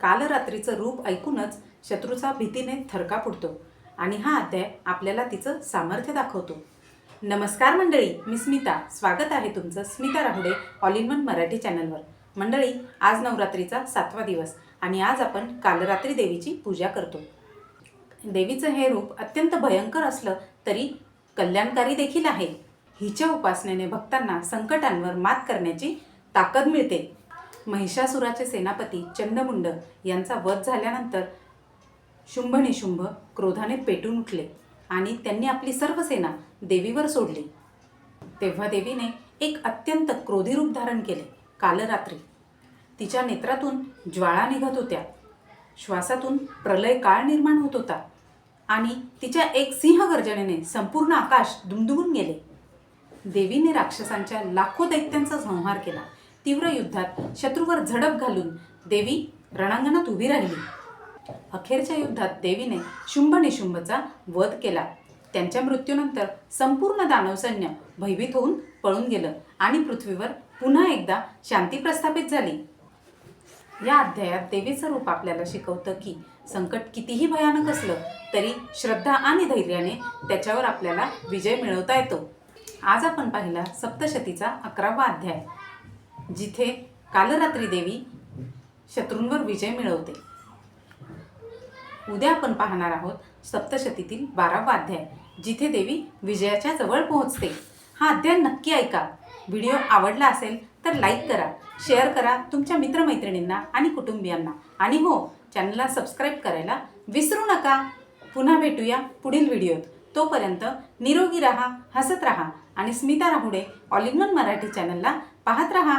कालरात्रीचं रूप ऐकूनच शत्रूचा भीतीने थरका फुटतो आणि हा अध्याय आपल्याला तिचं सामर्थ्य दाखवतो. नमस्कार मंडळी मी स्मिता. स्वागत आहे तुमचं Smita Rahude all in one Marathi चॅनलवर. मंडळी आज नवरात्रीचा सातवा दिवस आणि आज आपण कालरात्री देवीची पूजा करतो. देवीचं हे रूप अत्यंत भयंकर असलं तरी कल्याणकारी देखील आहे. हिच्या उपासनेने भक्तांना संकटांवर मात करण्याची ताकद मिळते. महिषासुराचे सेनापती चंडमुंड यांचा वध झाल्यानंतर शुंभनिशुंभ क्रोधाने पेटून उठले आणि त्यांनी आपली सर्व सेना देवीवर सोडली. तेव्हा देवीने एक अत्यंत क्रोधी रूप धारण केले कालरात्री. तिच्या नेत्रातून ज्वाळा निघत होत्या. श्वासातून प्रलय काळ निर्माण होत होता आणि तिच्या एक सिंह गर्जनेने संपूर्ण आकाश दुमदुमून गेले. देवीने राक्षसांच्या लाखो दैत्यांचा संहार केला. तीव्र युद्धात शत्रूवर झडप घालून देवी रणांगणात उभी राहिली. अखेरच्या युद्धात देवीने शुंभ निशुंभचा वध केला. त्यांच्या मृत्यूनंतर संपूर्ण दानव सैन्य भयभीत होऊन पळून गेलं आणि पृथ्वीवर पुन्हा एकदा शांती प्रस्थापित झाली. या अध्यायात देवीचं रूप आपल्याला शिकवतं की संकट कितीही भयानक असलं तरी श्रद्धा आणि धैर्याने त्याच्यावर आपल्याला विजय मिळवता येतो. आज आपण पाहिला सप्तशतीचा अकरावा अध्याय. जिथे कालरात्री देवी शत्रूंवर विजय मिळवते. उद्या आपण पाहणार आहोत सप्तशतीतील बारावा अध्याय जिथे देवी विजयाच्या जवळ पोहोचते. हा अध्याय नक्की ऐका. व्हिडिओ आवडला असेल तर लाईक करा शेअर करा तुमच्या मित्रमैत्रिणींना आणि कुटुंबियांना. आणि हो चॅनलला सबस्क्राईब करायला विसरू नका. पुन्हा भेटूया पुढील व्हिडिओत. तोपर्यंत निरोगी राहा हसत राहा आणि Smita Rahude all in one Marathi चॅनलला पाहत राहा.